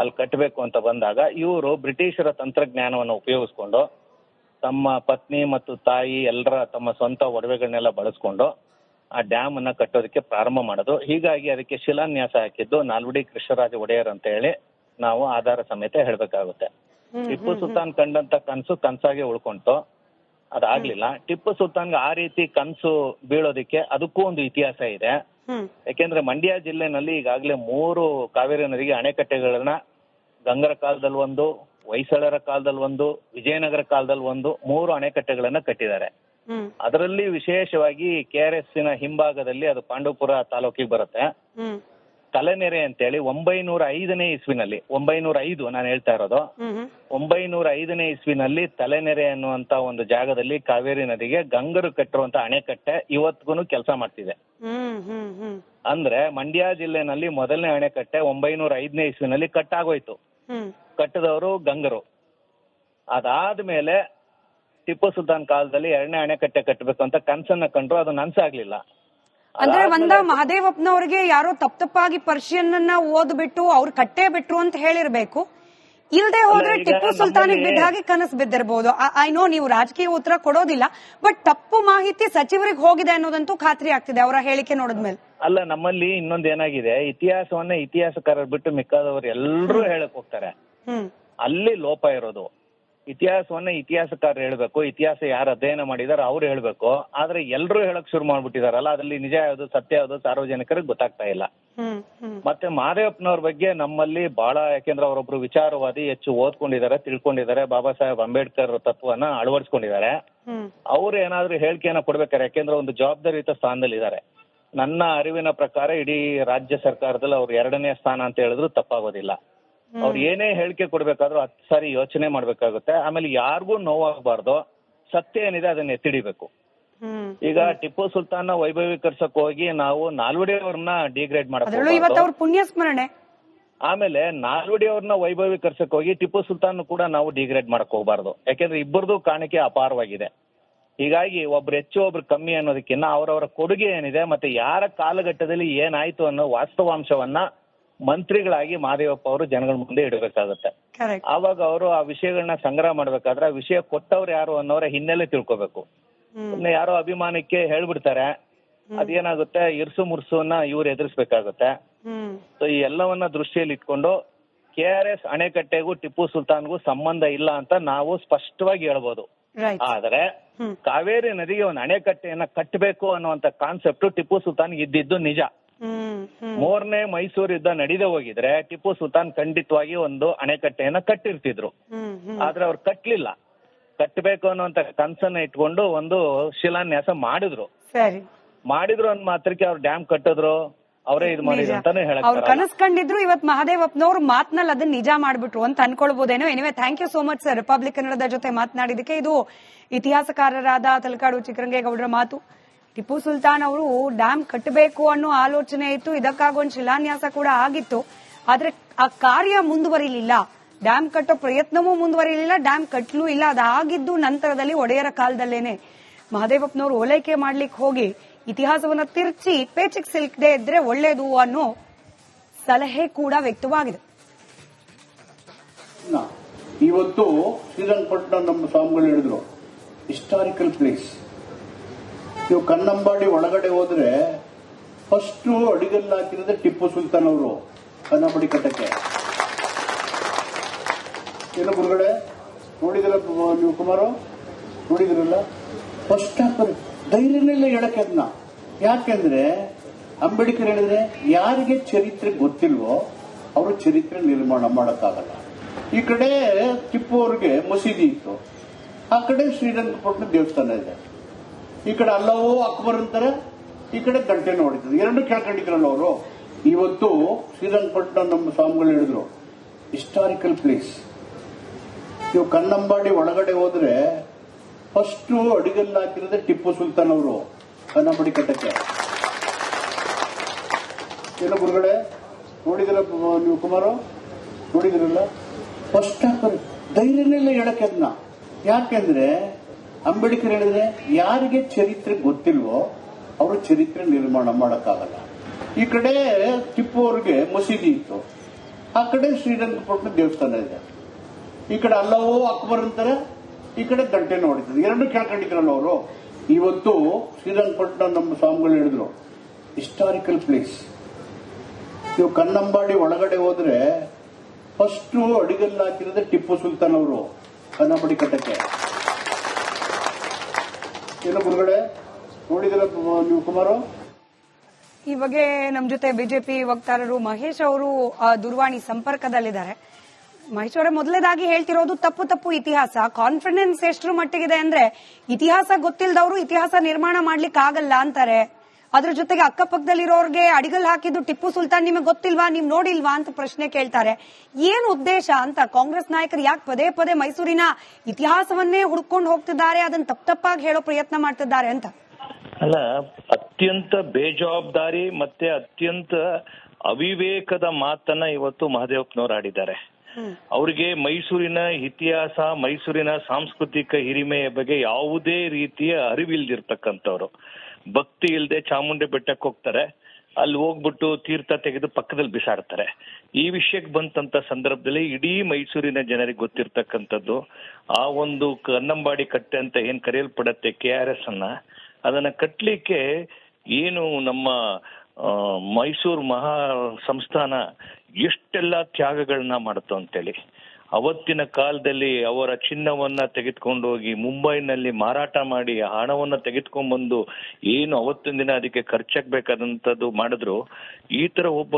ಅಲ್ಲಿ ಕಟ್ಟಬೇಕು ಅಂತ ಬಂದಾಗ ಇವರು ಬ್ರಿಟಿಷರ ತಂತ್ರಜ್ಞಾನವನ್ನು ಉಪಯೋಗಿಸ್ಕೊಂಡು ತಮ್ಮ ಪತ್ನಿ ಮತ್ತು ತಾಯಿ ಎಲ್ಲರ ತಮ್ಮ ಸ್ವಂತ ಒಡವೆಗಳನ್ನೆಲ್ಲ ಬಳಸ್ಕೊಂಡು ಆ ಡ್ಯಾಮ್ ಅನ್ನ ಕಟ್ಟೋದಕ್ಕೆ ಪ್ರಾರಂಭ ಮಾಡೋದು. ಹೀಗಾಗಿ ಅದಕ್ಕೆ ಶಿಲಾನ್ಯಾಸ ಹಾಕಿದ್ದು ನಾಲ್ವಡಿ ಕೃಷ್ಣರಾಜ ಒಡೆಯರ್ ಅಂತ ಹೇಳಿ ನಾವು ಆಧಾರ ಸಮೇತ ಹೇಳ್ಬೇಕಾಗುತ್ತೆ. ಟಿಪ್ಪು ಸುಲ್ತಾನ್ ಕಂಡಂತ ಕನಸು ಕನ್ಸಾಗೆ ಉಳ್ಕೊಂತು. ಅದಾಗ್ಲಿಲ್ಲ. ಟಿಪ್ಪು ಸುಲ್ತಾನ್ಗೆ ಆ ರೀತಿ ಕನಸು ಬೀಳೋದಿಕ್ಕೆ ಅದಕ್ಕೂ ಒಂದು ಇತಿಹಾಸ ಇದೆ. ಯಾಕೆಂದ್ರೆ ಮಂಡ್ಯ ಜಿಲ್ಲೆನಲ್ಲಿ ಈಗಾಗಲೇ ಮೂರು ಕಾವೇರಿ ನದಿಗೆ ಅಣೆಕಟ್ಟೆಗಳನ್ನ ಗಂಗರ ಕಾಲದಲ್ಲಿ ಒಂದು ಹೊಯ್ಸಳರ ಕಾಲದಲ್ಲಿ ಒಂದು ವಿಜಯನಗರ ಕಾಲದಲ್ಲಿ ಒಂದು ಮೂರು ಅಣೆಕಟ್ಟೆಗಳನ್ನ ಕಟ್ಟಿದ್ದಾರೆ. ಅದರಲ್ಲಿ ವಿಶೇಷವಾಗಿ ಕೆ ಆರ್ ಎಸ್ನ ಹಿಂಭಾಗದಲ್ಲಿ ಅದು ಪಾಂಡವಪುರ ತಾಲೂಕಿಗೆ ಬರುತ್ತೆ. ತಲೆನೆರೆ ಅಂತೇಳಿ ಒಂಬೈನೂರ ಐದನೇ ಇಸ್ವಿನಲ್ಲಿ ಒಂಬೈನೂರ ಐದು ನಾನು ಹೇಳ್ತಾ ಇರೋದು. ಒಂಬೈನೂರ ಐದನೇ ಇಸ್ವಿನಲ್ಲಿ ತಲೆನೆರೆ ಅನ್ನುವಂತ ಒಂದು ಜಾಗದಲ್ಲಿ ಕಾವೇರಿ ನದಿಗೆ ಗಂಗರು ಕಟ್ಟಿರುವಂತ ಅಣೆಕಟ್ಟೆ ಇವತ್ತಿಗೂ ಕೆಲಸ ಮಾಡ್ತಿದೆ. ಅಂದ್ರೆ ಮಂಡ್ಯ ಜಿಲ್ಲೆನಲ್ಲಿ ಮೊದಲನೇ ಅಣೆಕಟ್ಟೆ ಒಂಬೈನೂರ ಐದನೇ ಇಸ್ವಿನಲ್ಲಿ ಕಟ್ಟಾಗೋಯ್ತು. ಕಟ್ಟದವರು ಕಟ್ಟಿದವರು ಗಂಗರು. ಅದಾದ್ಮೇಲೆ ಟಿಪ್ಪು ಸುಲ್ತಾನ್ ಕಾಲದಲ್ಲಿ ಎರಡನೇ ಅಣೆಕಟ್ಟೆ ಕಟ್ಟಬೇಕು ಅಂತ ಕನ್ಸನ್ನ ಕಂಡ್ರು ಅದು ನನ್ಸಾಗ್ಲಿಲ್ಲ. ಅಂದ್ರೆ ಒಂದ ಮಹದೇವಪ್ಪನವ್ರಿಗೆ ಯಾರೋ ತಪ್ಪ ತಪ್ಪಾಗಿ ಪರ್ಷಿಯನ್ ಅನ್ನ ಓದ್ಬಿಟ್ಟು ಅವ್ರ ಕಟ್ಟೆ ಬಿಟ್ರು ಅಂತ ಹೇಳಿರ್ಬೇಕು. ಇಲ್ದೆ ಹೋದ್ರೆ ಟಿಪ್ಪು ಸುಲ್ತಾನಿಗೆ ಬಿದ್ದಾಗಿ ಬಿದ್ದ ಹಾಗೆ ಕನಸು ಬಿದ್ದಿರಬಹುದು ಐ ನೋ ನೀವು ರಾಜಕೀಯ ಉತ್ತರ ಕೊಡೋದಿಲ್ಲ ಬಟ್ ತಪ್ಪು ಮಾಹಿತಿ ಸಚಿವರಿಗೆ ಹೋಗಿದೆ ಅನ್ನೋದಂತೂ ಖಾತ್ರಿ ಆಗ್ತಿದೆ ಅವರ ಹೇಳಿಕೆ ನೋಡಿದ್ಮೇಲೆ. ಅಲ್ಲ ನಮ್ಮಲ್ಲಿ ಇನ್ನೊಂದ್ ಏನಾಗಿದೆ ಇತಿಹಾಸವನ್ನ ಇತಿಹಾಸಕಾರರು ಬಿಟ್ಟು ಮಿಕ್ಕಾದವರು ಎಲ್ಲರೂ ಹೇಳಕ್ ಹೋಗ್ತಾರೆ. ಹ್ಮ್. ಅಲ್ಲಿ ಲೋಪ ಇರೋದು. ಇತಿಹಾಸವನ್ನ ಇತಿಹಾಸಕಾರ ಹೇಳ್ಬೇಕು ಇತಿಹಾಸ ಯಾರು ಅಧ್ಯಯನ ಮಾಡಿದಾರೆ ಅವ್ರು ಹೇಳ್ಬೇಕು ಆದ್ರೆ ಎಲ್ಲರೂ ಹೇಳಕ್ ಶುರು ಮಾಡ್ಬಿಟ್ಟಿದಾರಲ್ಲ ಅದ್ರಲ್ಲಿ ನಿಜ ಯಾವ್ದು ಸತ್ಯ ಯಾವ್ದು ಸಾರ್ವಜನಿಕರಿಗೆ ಗೊತ್ತಾಗ್ತಾ ಇಲ್ಲ. ಮತ್ತೆ ಮಾದೇವಪ್ಪನವ್ರ ಬಗ್ಗೆ ನಮ್ಮಲ್ಲಿ ಬಹಳ ಯಾಕೆಂದ್ರೆ ಅವರೊಬ್ರು ವಿಚಾರವಾದಿ ಹೆಚ್ಚು ಓದ್ಕೊಂಡಿದ್ದಾರೆ ತಿಳ್ಕೊಂಡಿದ್ದಾರೆ ಬಾಬಾ ಸಾಹೇಬ್ ಅಂಬೇಡ್ಕರ್ ತತ್ವನ ಅಳವಡಿಸ್ಕೊಂಡಿದ್ದಾರೆ. ಅವ್ರು ಏನಾದ್ರೂ ಹೇಳಿಕೆಯನ್ನ ಕೊಡ್ಬೇಕಾರೆ ಯಾಕೆಂದ್ರೆ ಒಂದು ಜವಾಬ್ದಾರಿಯುತ ಸ್ಥಾನದಲ್ಲಿ ಇದ್ದಾರೆ ನನ್ನ ಅರಿವಿನ ಪ್ರಕಾರ ಇಡೀ ರಾಜ್ಯ ಸರ್ಕಾರದಲ್ಲಿ ಅವ್ರು ಎರಡನೇ ಸ್ಥಾನ ಅಂತ ಹೇಳಿದ್ರು ತಪ್ಪಾಗೋದಿಲ್ಲ. ಅವ್ರು ಏನೇ ಹೇಳಿಕೆ ಕೊಡ್ಬೇಕಾದ್ರು ಹತ್ತು ಸಾರಿ ಯೋಚನೆ ಮಾಡ್ಬೇಕಾಗುತ್ತೆ. ಆಮೇಲೆ ಯಾರಿಗೂ ನೋವಾಗಬಾರ್ದು. ಸತ್ಯ ಏನಿದೆ ಅದನ್ನ ಎತ್ತಿಡಿಬೇಕು. ಈಗ ಟಿಪ್ಪು ಸುಲ್ತಾನ್ ವೈಭವೀಕರಿಸಕ್ ಹೋಗಿ ನಾವು ನಾಲ್ವಡಿ ಅವ್ರನ್ನ ಡಿಗ್ರೇಡ್ ಮಾಡಕ್. ಪುಣ್ಯ ಸ್ಮರಣೆ ಆಮೇಲೆ ನಾಲ್ವಡಿ ಅವ್ರನ್ನ ವೈಭವೀಕರಿಸಕ್ ಹೋಗಿ ಟಿಪ್ಪು ಸುಲ್ತಾನ್ ಕೂಡ ನಾವು ಡಿಗ್ರೇಡ್ ಮಾಡಕ್ ಹೋಗ್ಬಾರ್ದು. ಯಾಕೆಂದ್ರೆ ಇಬ್ಬರದು ಕಾಣಿಕೆ ಅಪಾರವಾಗಿದೆ. ಹೀಗಾಗಿ ಒಬ್ರು ಹೆಚ್ಚು ಒಬ್ರು ಕಮ್ಮಿ ಅನ್ನೋದಕ್ಕಿಂತ ಅವರವರ ಕೊಡುಗೆ ಏನಿದೆ ಮತ್ತೆ ಯಾರ ಕಾಲಘಟ್ಟದಲ್ಲಿ ಏನಾಯ್ತು ಅನ್ನೋ ವಾಸ್ತವಾಂಶವನ್ನ ಮಂತ್ರಿಗಳಾಗಿ ಮಹಾದೇವಪ್ಪ ಅವರು ಜನಗಳ ಮುಂದೆ ಇಡಬೇಕಾಗುತ್ತೆ. ಆವಾಗ ಅವರು ಆ ವಿಷಯಗಳನ್ನ ಸಂಗ್ರಹ ಮಾಡ್ಬೇಕಾದ್ರೆ ಆ ವಿಷಯ ಕೊಟ್ಟವ್ರು ಯಾರು ಅನ್ನೋರ ಹಿನ್ನೆಲೆ ತಿಳ್ಕೊಬೇಕು. ಯಾರೋ ಅಭಿಮಾನಕ್ಕೆ ಹೇಳ್ಬಿಡ್ತಾರೆ. ಅದೇನಾಗುತ್ತೆ? ಇರ್ಸು ಮುರ್ಸುವನ್ನ ಇವ್ರು ಎದುರಿಸಬೇಕಾಗುತ್ತೆ. ಸೊ ಈ ಎಲ್ಲವನ್ನ ದೃಷ್ಟಿಯಲ್ಲಿ ಇಟ್ಕೊಂಡು ಕೆ ಆರ್ ಎಸ್ ಅಣೆಕಟ್ಟೆಗೂ ಟಿಪ್ಪು ಸುಲ್ತಾನ್ಗೂ ಸಂಬಂಧ ಇಲ್ಲ ಅಂತ ನಾವು ಸ್ಪಷ್ಟವಾಗಿ ಹೇಳ್ಬೋದು. ಆದ್ರೆ ಕಾವೇರಿ ನದಿಗೆ ಒಂದು ಅಣೆಕಟ್ಟೆಯನ್ನ ಕಟ್ಟಬೇಕು ಅನ್ನುವಂತ ಕಾನ್ಸೆಪ್ಟ್ ಟಿಪ್ಪು ಸುಲ್ತಾನ್ ಇದ್ದಿದ್ದು ನಿಜ. ಮೂರನೇ ಮೈಸೂರು ಯುದ್ಧ ನಡೆದೇ ಹೋಗಿದ್ರೆ ಟಿಪ್ಪು ಸುಲ್ತಾನ್ ಖಂಡಿತವಾಗಿ ಒಂದು ಅಣೆಕಟ್ಟೆಯನ್ನ ಕಟ್ಟಿರ್ತಿದ್ರು. ಆದ್ರೆ ಅವ್ರು ಕಟ್ಲಿಲ್ಲ. ಕಟ್ಟಬೇಕು ಅನ್ನುವಂತ ಕನ್ಸನ್ನ ಇಟ್ಕೊಂಡು ಒಂದು ಶಿಲಾನ್ಯಾಸ ಮಾಡಿದ್ರು. ಮಾಡಿದ್ರು ಅಂದ್ ಮಾತ್ರಕ್ಕೆ ಅವ್ರು ಡ್ಯಾಮ್ ಕಟ್ಟಿದ್ರು. ಅವರೇ ಇದು ಮಾಡಿದ್ರು ಅಂತಾನೆ ಹೇಳ ಅವ್ರು ಕನಸ್ಕೊಂಡಿದ್ರು ಕನಸು ಕಂಡಿದ್ರು ಇವತ್ ಮಹದೇವಪ್ಪನವ್ರು ಮಾತ್ನಲ್ಲಿ ಅದನ್ನ ನಿಜ ಮಾಡ್ಬಿಟ್ರು ಅಂತ ಅನ್ಕೊಳ್ಬಹುದೇನೋ anyway thank you so much sir Republic ಕನ್ನಡದ ಜೊತೆ ಮಾತನಾಡಿದಕ್ಕೆ ಇದು ಇತಿಹಾಸಕಾರರಾದ ತಲಕಾಡು ಚಿಕ್ಕರಂಗೇಗೌಡರ ಮಾತು. ಟಿಪ್ಪು ಸುಲ್ತಾನ್ ಅವರು ಡ್ಯಾಮ್ ಕಟ್ಟಬೇಕು ಅನ್ನೋ ಆಲೋಚನೆ ಇತ್ತು. ಇದಕ್ಕಾಗೊಂದು ಶಿಲಾನ್ಯಾಸ ಕೂಡ ಆಗಿತ್ತು. ಆದ್ರೆ ಆ ಕಾರ್ಯ ಮುಂದುವರಿಲಿಲ್ಲ. ಡ್ಯಾಮ್ ಕಟ್ಟೋ ಪ್ರಯತ್ನವೂ ಮುಂದುವರಿಲಿಲ್ಲ ಡ್ಯಾಮ್ ಕಟ್ಟಲೂ ಇಲ್ಲ. ಅದಾಗಿದ್ದು ನಂತರದಲ್ಲಿ ಒಡೆಯರ ಕಾಲದಲ್ಲೇನೆ ಮಹದೇವಪ್ಪನವರು ಓಲೈಕೆ ಮಾಡ್ಲಿಕ್ಕೆ ಹೋಗಿ ಇತಿಹಾಸವನ್ನ ತಿರುಚಿ ಪೇಚಿಕ್ ಸಿಲ್ಕದೆ ಇದ್ರೆ ಒಳ್ಳೇದು ಅನ್ನೋ ಸಲಹೆ ಕೂಡ ವ್ಯಕ್ತವಾಗಿದೆ. ಇವತ್ತು ಶ್ರೀರಂಗಪಟ್ಟಣ ನಮ್ಮ ಸ್ವಾಮಿಗಳು ಹೇಳಿದ್ರು ಹಿಸ್ಟಾರಿಕಲ್ ಪ್ಲೇಸ್ ನೀವು ಕನ್ನಂಬಾಡಿ ಒಳಗಡೆ ಹೋದ್ರೆ ಫಸ್ಟ್ ಅಡಿಗಲ್ಲು ಹಾಕಿರೋದೇ ಟಿಪ್ಪು ಸುಲ್ತಾನ್ ಅವರು ಕನ್ನಂಬಾಡಿ ಕಟ್ಟಕ್ಕೆ. ಏನು ಗುರುಗಡೆ ನೋಡಿದಿರ ನೀವು ಕುಮಾರು? ನೋಡಿದಿರಲ್ಲ? ಫಸ್ಟ್ ಹಾಕೋದು ಧೈರ್ಯನೆಲ್ಲ ಹೇಳಕ್ಕೆ ಅದನ್ನ ಯಾಕೆಂದ್ರೆ, ಅಂಬೇಡ್ಕರ್ ಹೇಳಿದ್ರೆ ಯಾರಿಗೆ ಚರಿತ್ರೆ ಗೊತ್ತಿಲ್ವೋ ಅವರು ಚರಿತ್ರೆ ನಿರ್ಮಾಣ ಮಾಡೋಕ್ಕಾಗಲ್ಲ. ಈ ಕಡೆ ಟಿಪ್ಪು ಅವ್ರಿಗೆ ಮಸೀದಿ ಇತ್ತು. ಆ ಕಡೆ ಶ್ರೀರಂಗಪಟ್ಟಣ ದೇವಸ್ಥಾನ ಇದೆ. ಈ ಕಡೆ ಅಲ್ಲವೋ ಅಕ್ಬರ್ ಅಂತಾರೆ, ಈ ಕಡೆ ಗಂಟೆ ನೋಡಿದ್ರು. ಎರಡು ಕೇಳ್ಕೊಂಡಿದ್ರಲ್ಲ ಅವರು. ಇವತ್ತು ಶ್ರೀರಂಗಪಟ್ಟಣ ನಮ್ಮ ಸ್ವಾಮಿಗಳು ಹೇಳಿದ್ರು ಹಿಸ್ಟಾರಿಕಲ್ ಪ್ಲೇಸ್ ನೀವು ಕನ್ನಂಬಾಡಿ ಒಳಗಡೆ ಹೋದ್ರೆ ಫಸ್ಟ್ ಅಡಿಗಲ್ಲಿ ಹಾಕಿರೋದೇ ಟಿಪ್ಪು ಸುಲ್ತಾನ್ ಅವರು ಕನ್ನಂಬಾಡಿ ಕಟ್ಟಕ್ಕೆ. ಏನು ಗುರುಗಳೇ, ನೋಡಿದಿರ ನೀವು ಕುಮಾರು? ನೋಡಿದಿರಲ್ಲ? ಫಸ್ಟ್ ಹಾಕೋದು ಧೈರ್ಯನೆಲ್ಲ ಹೇಳಕ್ಕೆ ಅದನ್ನ. ಯಾಕೆಂದ್ರೆ ಅಂಬೇಡ್ಕರ್ ಹೇಳಿದ್ರೆ ಯಾರಿಗೆ ಚರಿತ್ರೆ ಗೊತ್ತಿಲ್ವೋ ಅವರು ಚರಿತ್ರೆ ನಿರ್ಮಾಣ ಮಾಡೋಕ್ಕಾಗಲ್ಲ. ಈ ಕಡೆ ಟಿಪ್ಪು ಅವ್ರಿಗೆ ಮಸೀದಿ ಇತ್ತು. ಆ ಕಡೆ ಶ್ರೀರಂಗಪಟ್ಟಣ ದೇವಸ್ಥಾನ ಇದೆ. ಈ ಕಡೆ ಅಲ್ಲವೋ ಅಕ್ಬರ್ ಅಂತಾರೆ, ಈ ಕಡೆ ಗಂಟೆ ನೋಡಿದ್ರು ಎರಡು ಕೇಳ್ಕೊಂಡಿದ್ರಲ್ಲ ಅವರು? ಇವತ್ತು ಶ್ರೀರಂಗಪಟ್ಟಣ ನಮ್ಮ ಸ್ವಾಮಿಗಳು ಹೇಳಿದ್ರು ಹಿಸ್ಟಾರಿಕಲ್ ಪ್ಲೇಸ್ ನೀವು ಕನ್ನಂಬಾಡಿ ಒಳಗಡೆ ಹೋದ್ರೆ ಫಸ್ಟ್ ಅಡಿಗಲ್ಲಾಕಿರೋದೇ ಟಿಪ್ಪು ಸುಲ್ತಾನ್ ಅವರು ಕನ್ನಂಬಾಡಿ ಕಟ್ಟಕ್ಕೆ. ಏನು ಗುರುಗಳೇ ನೋಡಿದಿರ ನೀವು ಕುಮಾರು? ಈ ಬಗ್ಗೆ ನಮ್ಮ ಜೊತೆ ಬಿಜೆಪಿ ವಕ್ತಾರರು ಮಹೇಶ್ ಅವರು ದೂರವಾಣಿ ಸಂಪರ್ಕದಲ್ಲಿದ್ದಾರೆ. ಮಹೇಶ್ ಅವರೇ ಮೊದಲನೇದಾಗಿ ಹೇಳ್ತಿರೋದು ತಪ್ಪು ತಪ್ಪು ಇತಿಹಾಸ. ಕಾನ್ಫಿಡೆನ್ಸ್ ಎಷ್ಟರ ಮಟ್ಟಿಗಿದೆ ಅಂದ್ರೆ ಇತಿಹಾಸ ಗೊತ್ತಿಲ್ಲದವರು ಇತಿಹಾಸ ನಿರ್ಮಾಣ ಮಾಡ್ಲಿಕ್ಕೆ ಆಗಲ್ಲ ಅಂತಾರೆ. ಅದ್ರ ಜೊತೆಗೆ ಅಕ್ಕಪಕ್ಕದಲ್ಲಿ ಇರೋರ್ಗೆ ಅಡಿಗಲ್ ಹಾಕಿದ್ದು ಟಿಪ್ಪು ಸುಲ್ತಾನ್ ನಿಮಗೆ ಗೊತ್ತಿಲ್ವಾ? ನೀವ್ ನೋಡಿಲ್ವಾ ಅಂತ ಪ್ರಶ್ನೆ ಕೇಳ್ತಾರೆ. ಏನ್ ಉದ್ದೇಶ ಅಂತ ಕಾಂಗ್ರೆಸ್ ನಾಯಕರು ಯಾಕೆ ಪದೇ ಪದೇ ಮೈಸೂರಿನ ಇತಿಹಾಸವನ್ನೇ ಹುಡ್ಕೊಂಡು ಹೋಗ್ತಿದ್ದಾರೆ? ಅದನ್ನ ತಪ್ಪ ತಪ್ಪಾಗಿ ಹೇಳೋ ಪ್ರಯತ್ನ ಮಾಡ್ತಿದ್ದಾರೆ ಅಂತ. ಅಲ್ಲ ಅತ್ಯಂತ ಬೇಜವಾಬ್ದಾರಿ ಮತ್ತೆ ಅತ್ಯಂತ ಅವಿವೇಕದ ಮಾತನ್ನ ಇವತ್ತು ಮಹದೇವಪ್ಪನವರು ಆಡಿದ್ದಾರೆ. ಅವರಿಗೆ ಮೈಸೂರಿನ ಇತಿಹಾಸ ಮೈಸೂರಿನ ಸಾಂಸ್ಕೃತಿಕ ಹಿರಿಮೆಯ ಬಗ್ಗೆ ಯಾವುದೇ ರೀತಿಯ ಅರಿವಿಲ್ದಿರ್ತಕ್ಕಂಥವ್ರು. ಭಕ್ತಿ ಇಲ್ಲದೆ ಚಾಮುಂಡಿ ಬೆಟ್ಟಕ್ಕೆ ಹೋಗ್ತಾರೆ, ಅಲ್ಲಿ ಹೋಗ್ಬಿಟ್ಟು ತೀರ್ಥ ತೆಗೆದು ಪಕ್ಕದಲ್ಲಿ ಬಿಸಾಡ್ತಾರೆ. ಈ ವಿಷಯಕ್ಕೆ ಬಂತಂತ ಸಂದರ್ಭದಲ್ಲಿ ಇಡೀ ಮೈಸೂರಿನ ಜನರಿಗೆ ಗೊತ್ತಿರ್ತಕ್ಕಂಥದ್ದು, ಆ ಒಂದು ಕನ್ನಂಬಾಡಿ ಕಟ್ಟೆ ಅಂತ ಏನ್ ಕರೆಯಲ್ಪಡತ್ತೆ ಕೆ ಆರ್ ಎಸ್ ಅನ್ನ, ಅದನ್ನ ಕಟ್ಲಿಕ್ಕೆ ಏನು ನಮ್ಮ ಮೈಸೂರು ಮಹಾ ಸಂಸ್ಥಾನ ಎಷ್ಟೆಲ್ಲ ತ್ಯಾಗಗಳನ್ನ ಮಾಡ್ತು ಅಂತೇಳಿ. ಅವತ್ತಿನ ಕಾಲದಲ್ಲಿ ಅವರ ಚಿನ್ನವನ್ನ ತೆಗೆದುಕೊಂಡು ಹೋಗಿ ಮುಂಬೈನಲ್ಲಿ ಮಾರಾಟ ಮಾಡಿ ಹಣವನ್ನ ಹಣವನ್ನ ತೆಗೆದುಕೊಂಡ್ಬಂದು ಏನು ಅವತ್ತಿನ ದಿನ ಅದಕ್ಕೆ ಖರ್ಚಾಗ್ಬೇಕಾದಂತದ್ದು ಮಾಡಿದ್ರು, ಈ ತರ ಒಬ್ಬ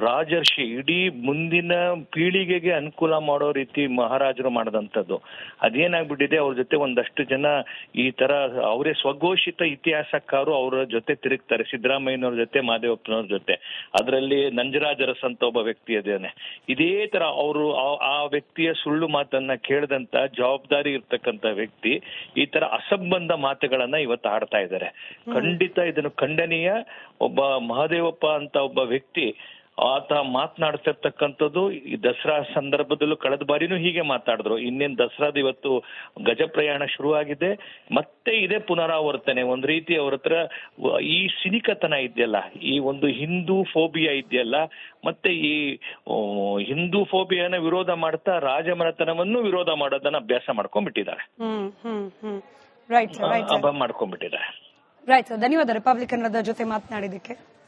ರಾಜರ್ಷಿ ಇಡೀ ಮುಂದಿನ ಪೀಳಿಗೆಗೆ ಅನುಕೂಲ ಮಾಡೋ ರೀತಿ ಮಹಾರಾಜರು ಮಾಡಿದಂಥದ್ದು. ಅದೇನಾಗ್ಬಿಟ್ಟಿದೆ ಅವ್ರ ಜೊತೆ ಒಂದಷ್ಟು ಜನ ಈ ತರ ಅವರೇ ಸ್ವಘೋಷಿತ ಇತಿಹಾಸಕಾರರು ಅವರ ಜೊತೆ ತಿರುಗ್ತಾರೆ. ಸಿದ್ದರಾಮಯ್ಯನವ್ರ ಜೊತೆ ಮಾದೇವಪ್ಪನವ್ರ ಜೊತೆ. ಅದರಲ್ಲಿ ನಂಜರಾಜರ ಸಂತ ಅಂತ ಒಬ್ಬ ವ್ಯಕ್ತಿ ಇದ್ದಾನೆ. ಇದೇ ತರ ಅವರು ಆ ವ್ಯಕ್ತಿಯ ಸುಳ್ಳು ಮಾತನ್ನ ಕೇಳದಂತ ಜವಾಬ್ದಾರಿ ಇರ್ತಕ್ಕಂತ ವ್ಯಕ್ತಿ ಈ ತರ ಅಸಂಬಂಧ ಮಾತುಗಳನ್ನ ಇವತ್ತು ಆಡ್ತಾ ಇದ್ದಾರೆ. ಖಂಡಿತ ಇದನ್ನು ಖಂಡನೀಯ. ಒಬ್ಬ ಮಹದೇವಪ್ಪ ಅಂತ ಒಬ್ಬ ವ್ಯಕ್ತಿ ಆತ ಮಾತನಾಡ್ತಿರ್ತಕ್ಕಂಥದ್ದು ಈ ದಸರಾ ಸಂದರ್ಭದಲ್ಲೂ ಕಳೆದ ಬಾರಿನೂ ಹೀಗೆ ಮಾತಾಡಿದ್ರು. ಇನ್ನೇನ್ ದಸರಾದ ಇವತ್ತು ಗಜ ಪ್ರಯಾಣ ಶುರುವಾಗಿದೆ. ಮತ್ತೆ ಇದೇ ಪುನರಾವರ್ತನೆ. ಒಂದ್ ರೀತಿ ಅವ್ರ ಹತ್ರ ಈ ಸಿನಿಕತನ ಇದೆಯಲ್ಲ ಈ ಒಂದು ಹಿಂದೂ ಫೋಬಿಯಾ ಇದೆಯಲ್ಲ ಮತ್ತೆ ಈ ಹಿಂದೂ ಫೋಬಿಯಾನ ವಿರೋಧ ಮಾಡ್ತಾ ರಾಜಮನೆತನವನ್ನು ವಿರೋಧ ಮಾಡೋದನ್ನ ಅಭ್ಯಾಸ ಮಾಡ್ಕೊಂಡ್ಬಿಟ್ಟಿದ್ದಾರೆ. ಮಾಡ್ಕೊಂಡ್ಬಿಟ್ಟಿದ್ದಾರೆ. ರೈಟ್ ಧನ್ಯವಾದ ರಿಪಬ್ಲಿಕನ್ ಜೊತೆ ಮಾತನಾಡಿದ್ದಕ್ಕೆ.